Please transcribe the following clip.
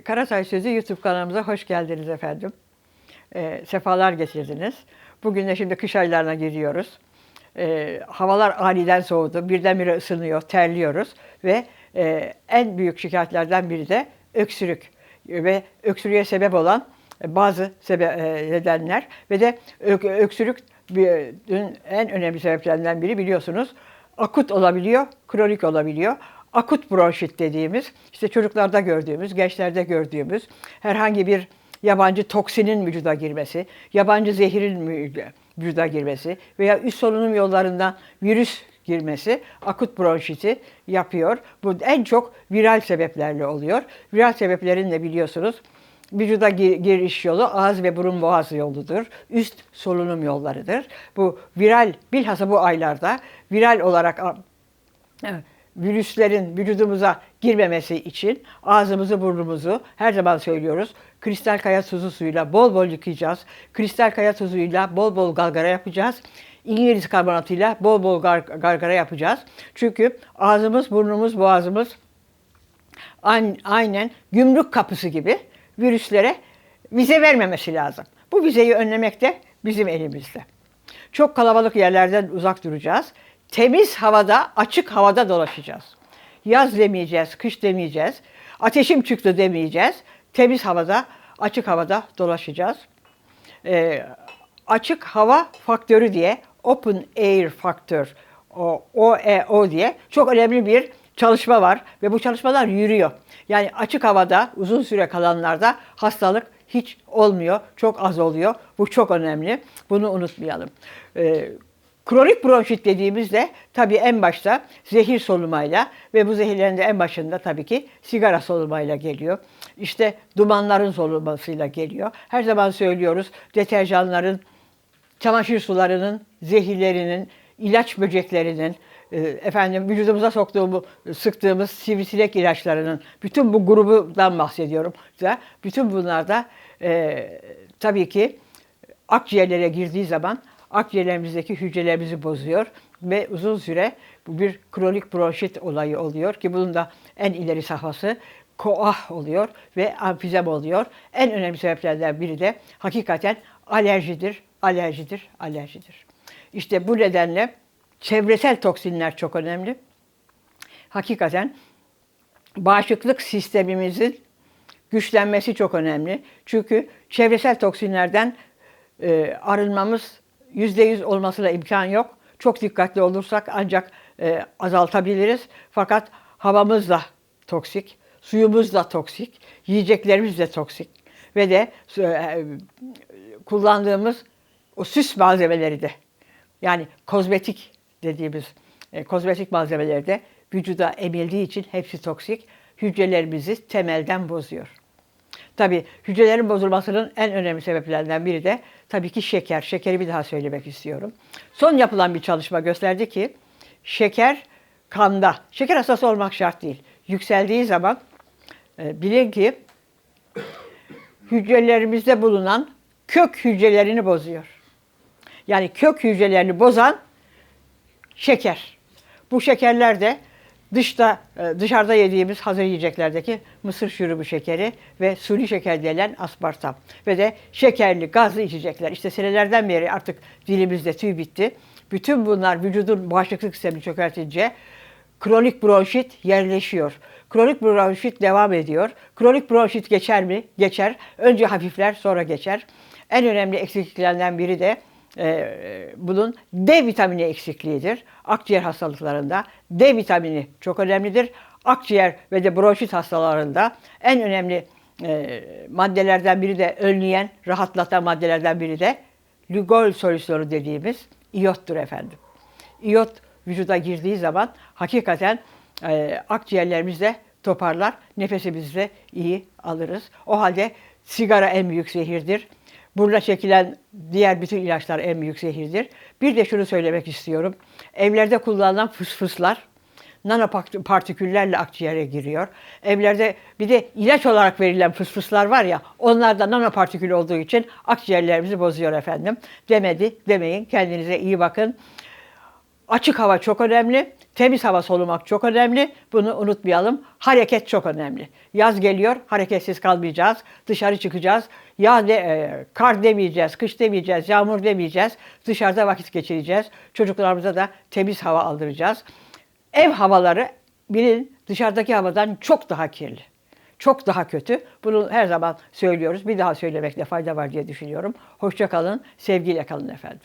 Karatay Sözü YouTube kanalımıza hoş geldiniz efendim. Ee, sefalar getirdiniz. Bugün de şimdi kış aylarına giriyoruz. Ee, havalar aniden soğudu. Birdenbire ısınıyor, terliyoruz. Ve e, en büyük şikayetlerden biri de öksürük. Ve öksürüğe sebep olan bazı sebe e, nedenler ve de ök- öksürük dün en önemli sebeplerinden biri biliyorsunuz akut olabiliyor, kronik olabiliyor. Akut bronşit dediğimiz, işte çocuklarda gördüğümüz, gençlerde gördüğümüz herhangi bir yabancı toksinin vücuda girmesi, yabancı zehirin vü- vücuda girmesi veya üst solunum yollarından virüs girmesi akut bronşiti yapıyor. Bu en çok viral sebeplerle oluyor. Viral sebeplerin de biliyorsunuz vücuda gir- giriş yolu ağız ve burun boğaz yoludur. Üst solunum yollarıdır. Bu viral bilhassa bu aylarda viral olarak virüslerin vücudumuza girmemesi için ağzımızı burnumuzu her zaman söylüyoruz. Kristal kaya tuzu suyuyla bol bol yıkayacağız. Kristal kaya tuzuyla bol bol galgara yapacağız. İngiliz karbonatıyla bol bol gar- gargara yapacağız. Çünkü ağzımız, burnumuz, boğazımız Ayn- aynen gümrük kapısı gibi virüslere vize vermemesi lazım. Bu vizeyi önlemek de bizim elimizde. Çok kalabalık yerlerden uzak duracağız. Temiz havada, açık havada dolaşacağız. Yaz demeyeceğiz, kış demeyeceğiz. Ateşim çıktı demeyeceğiz. Temiz havada, açık havada dolaşacağız. Ee, açık hava faktörü diye Open Air Factor o OEO diye çok önemli bir çalışma var ve bu çalışmalar yürüyor. Yani açık havada uzun süre kalanlarda hastalık hiç olmuyor, çok az oluyor. Bu çok önemli. Bunu unutmayalım. Ee, kronik bronşit dediğimizde tabii en başta zehir solumayla ve bu zehirlerin de en başında tabii ki sigara solumayla geliyor. İşte dumanların solumasıyla geliyor. Her zaman söylüyoruz deterjanların çamaşır sularının, zehirlerinin, ilaç böceklerinin, e, efendim vücudumuza soktuğumuz, sıktığımız sivrisinek ilaçlarının, bütün bu grubundan bahsediyorum. Bütün bunlar da e, tabii ki akciğerlere girdiği zaman akciğerlerimizdeki hücrelerimizi bozuyor ve uzun süre bu bir kronik bronşit olayı oluyor ki bunun da en ileri safhası koah oluyor ve emfizem oluyor. En önemli sebeplerden biri de hakikaten alerjidir, alerjidir, alerjidir. İşte bu nedenle çevresel toksinler çok önemli. Hakikaten bağışıklık sistemimizin güçlenmesi çok önemli. Çünkü çevresel toksinlerden e, arınmamız yüzde yüz olmasına imkan yok. Çok dikkatli olursak ancak e, azaltabiliriz. Fakat havamız da toksik, suyumuz da toksik, yiyeceklerimiz de toksik ve de e, kullandığımız o süs malzemeleri de yani kozmetik dediğimiz e, kozmetik malzemeleri de vücuda emildiği için hepsi toksik. Hücrelerimizi temelden bozuyor. Tabii hücrelerin bozulmasının en önemli sebeplerinden biri de tabii ki şeker. Şekeri bir daha söylemek istiyorum. Son yapılan bir çalışma gösterdi ki şeker kanda, şeker hastası olmak şart değil. Yükseldiği zaman e, bilin ki hücrelerimizde bulunan kök hücrelerini bozuyor. Yani kök hücrelerini bozan şeker. Bu şekerler de dışta e, dışarıda yediğimiz hazır yiyeceklerdeki mısır şurubu şekeri ve suni şeker denilen aspartam ve de şekerli gazlı içecekler. İşte senelerden beri artık dilimizde tüy bitti. Bütün bunlar vücudun bağışıklık sistemini çökertince kronik bronşit yerleşiyor. Kronik bronşit devam ediyor. Kronik bronşit geçer mi? Geçer. Önce hafifler sonra geçer. En önemli eksikliklerinden biri de e, bunun D vitamini eksikliğidir. Akciğer hastalıklarında D vitamini çok önemlidir. Akciğer ve de bronşit hastalarında en önemli e, maddelerden biri de önleyen, rahatlatan maddelerden biri de Lugol solüsyonu dediğimiz iyottur efendim. İyot vücuda girdiği zaman hakikaten e, akciğerlerimizde toparlar, nefesimizi iyi alırız. O halde sigara en büyük zehirdir. Buruna çekilen diğer bütün ilaçlar en büyük zehirdir. Bir de şunu söylemek istiyorum. Evlerde kullanılan fısfıslar nanopartiküllerle akciğere giriyor. Evlerde bir de ilaç olarak verilen fısfıslar var ya onlar da nanopartikül olduğu için akciğerlerimizi bozuyor efendim. Demedi demeyin kendinize iyi bakın. Açık hava çok önemli. Temiz hava solumak çok önemli. Bunu unutmayalım. Hareket çok önemli. Yaz geliyor, hareketsiz kalmayacağız. Dışarı çıkacağız. Ya de, e, kar demeyeceğiz, kış demeyeceğiz, yağmur demeyeceğiz. Dışarıda vakit geçireceğiz. Çocuklarımıza da temiz hava aldıracağız. Ev havaları bilin dışarıdaki havadan çok daha kirli. Çok daha kötü. Bunu her zaman söylüyoruz. Bir daha söylemekte fayda var diye düşünüyorum. Hoşça kalın, sevgiyle kalın efendim.